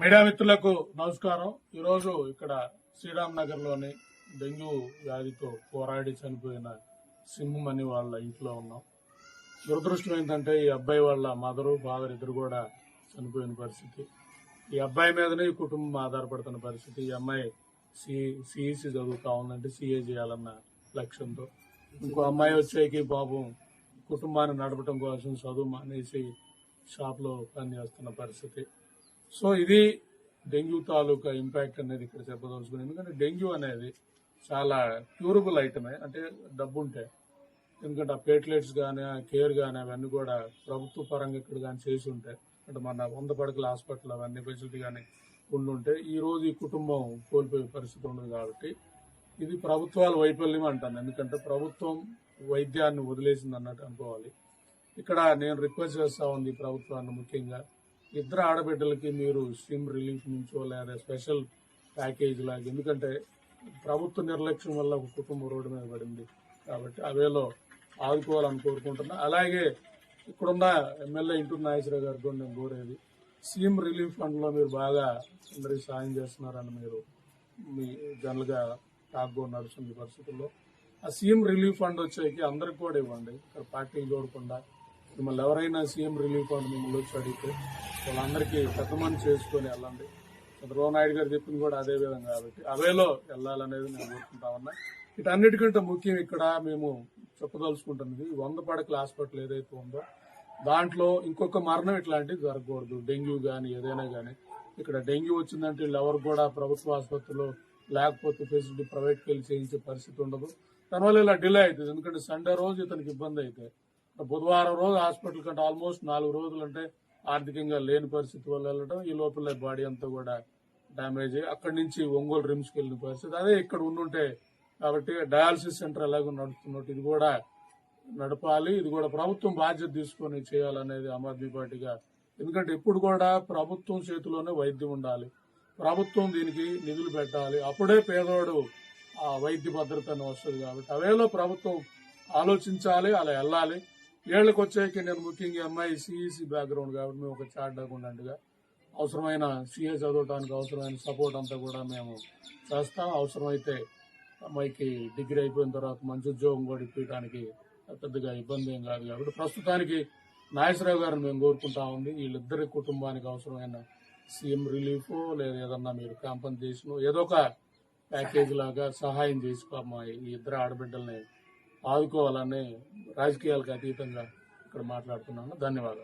Media మిత్రులకు నమస్కారం. ఈరోజు ఇక్కడ శ్రీరామ్ నగర్లోని డెంగ్యూ వ్యాధితో పోరాడి చనిపోయిన సింహం అని వాళ్ళ ఇంట్లో ఉన్నాం. దురదృష్టం ఏంటంటే ఈ అబ్బాయి వాళ్ళ మదరు ఫాదర్ ఇద్దరు కూడా చనిపోయిన పరిస్థితి. ఈ అబ్బాయి మీదనే ఈ కుటుంబం ఆధారపడుతున్న పరిస్థితి. ఈ అమ్మాయి సి సిఈసి చదువుతా ఉందంటే సిఏ చేయాలన్న లక్ష్యంతో. ఇంకో అమ్మాయి వచ్చేకి పాపం కుటుంబాన్ని నడపడం కోసం చదువు మానేసి షాప్లో పనిచేస్తున్న పరిస్థితి. సో ఇది డెంగ్యూ తాలూకా ఇంపాక్ట్ అనేది ఇక్కడ చెప్పదలుచుకుని ఎందుకంటే డెంగ్యూ అనేది చాలా క్యూరబుల్ ఐటమే. అంటే డబ్బు ఉంటే ఎందుకంటే ఆ ప్లేట్లెట్స్ కానీ ఆ కేర్ కానీ అవన్నీ కూడా ప్రభుత్వ పరంగా ఇక్కడ కానీ చేసి ఉంటే అంటే మన వంద పడకల హాస్పిటల్ అవన్నీ ఫెసిలిటీ కానీ ఉండుంటే ఈ రోజు ఈ కుటుంబం కోల్పోయే పరిస్థితి ఉండదు కాబట్టి ఇది ప్రభుత్వాల వైఫల్యం అంటాను. ఎందుకంటే ప్రభుత్వం వైద్యాన్ని వదిలేసింది అన్నట్టు అనుకోవాలి. ఇక్కడ నేను రిక్వెస్ట్ చేస్తా ఉంది ప్రభుత్వాన్ని ముఖ్యంగా. ఇద్దరు ఆడబిడ్డలకి మీరు స్ట్రీమ్ రిలీఫ్ నుంచో లేదా స్పెషల్ ప్యాకేజ్ లాగా ఎందుకంటే ప్రభుత్వ నిర్లక్ష్యం వల్ల ఒక కుటుంబం రోడ్డు మీద పడింది కాబట్టి అవేలో ఆదుకోవాలని కోరుకుంటున్నా. అలాగే ఇక్కడున్న ఎమ్మెల్యే ఇంటూరు నాగేశ్వరరావు గారికి కూడా నేను కోరేది సీఎం రిలీఫ్ ఫండ్లో మీరు బాగా అందరికి సాయం చేస్తున్నారని మీరు మీ జనరల్గా గా నడుస్తుంది పరిస్థితుల్లో. ఆ సీఎం రిలీఫ్ ఫండ్ వచ్చేకి అందరికి కూడా ఇవ్వండి. ఇక్కడ పార్టీలు చూడకుండా మిమ్మల్ని ఎవరైనా సీఎం రిలీఫ్ ఫండ్ మిమ్మల్ని వచ్చి అడిగితే వాళ్ళందరికీ పెద్దమని చేసుకొని వెళ్ళండి. చంద్రబాబు నాయుడు గారు చెప్పింది కూడా అదే విధంగా కాబట్టి అవేలో వెళ్ళాలనేది నేను కోరుకుంటా ఉన్నా. వీటన్నిటికంటే ముఖ్యం ఇక్కడ మేము చెప్పదలుచుకుంటున్నది వంద పడకల హాస్పిటల్ ఏదైతే ఉందో దాంట్లో ఇంకొక మరణం ఇట్లాంటివి జరగకూడదు. డెంగ్యూ కానీ ఏదైనా కానీ ఇక్కడ డెంగ్యూ వచ్చిందంటే వీళ్ళు ఎవరు కూడా ప్రభుత్వ ఆసుపత్రిలో లేకపోతే ఫెసిలిటీ ప్రైవేట్కి వెళ్ళి చేయించే పరిస్థితి ఉండదు. దానివల్ల ఇలా డిలే అవుతుంది. ఎందుకంటే సండే రోజు ఇతనికి ఇబ్బంది అయితే బుధవారం రోజు హాస్పిటల్ కంటే ఆల్మోస్ట్ నాలుగు రోజులు అంటే ఆర్థికంగా లేని పరిస్థితి వల్ల వెళ్ళడం ఈ లోపల బాడీ అంతా కూడా డ్యామేజ్ అయ్యి అక్కడి నుంచి ఒంగోలు రిమ్స్కి వెళ్ళిన పరిస్థితి. అదే ఇక్కడ ఉండుంటే కాబట్టి డయాలసిస్ సెంటర్ ఎలాగో నడుపుతున్నట్టు ఇది కూడా నడపాలి ఇది కూడా ప్రభుత్వం బాధ్యత తీసుకొని చేయాలనేది ఆమ్ ఆద్మీ పార్టీగా. ఎందుకంటే ఇప్పుడు కూడా ప్రభుత్వం చేతిలోనే వైద్యం ఉండాలి. ప్రభుత్వం దీనికి నిధులు పెట్టాలి. అప్పుడే పేదవాడు ఆ వైద్య భద్రతను వస్తుంది కాబట్టి. అవేలో ప్రభుత్వం ఆలోచించాలి అలా వెళ్ళాలి. ఏళ్ళకి వచ్చాక నేను ముఖ్యంగా అమ్మాయి సిఈసి బ్యాక్గ్రౌండ్ కాబట్టి మేము ఒక చార్ట్ అకౌంటెంట్గా అవసరమైన సిఏ చదవడానికి అవసరమైన సపోర్ట్ అంతా కూడా మేము చేస్తాం. అవసరమైతే అమ్మాయికి డిగ్రీ అయిపోయిన తర్వాత మంచి ఉద్యోగం కూడా ఇప్పించడానికి పెద్దగా ఇబ్బంది ఏం కాదు కాబట్టి ప్రస్తుతానికి నాగేశ్వరరావు గారిని మేము కోరుకుంటా ఉంది వీళ్ళిద్దరి కుటుంబానికి అవసరమైన సీఎం రిలీఫ్ లేదా ఏదన్నా మీరు కాంపన్సేషన్ ఏదో ఒక ప్యాకేజ్ లాగా సహాయం చేసుకో అమ్మాయి ఈ ఇద్దరు ఆడబిడ్డల్ని ఆదుకోవాలని రాజకీయాలకు అతీతంగా ఇక్కడ మాట్లాడుతున్నాను. ధన్యవాదాలు.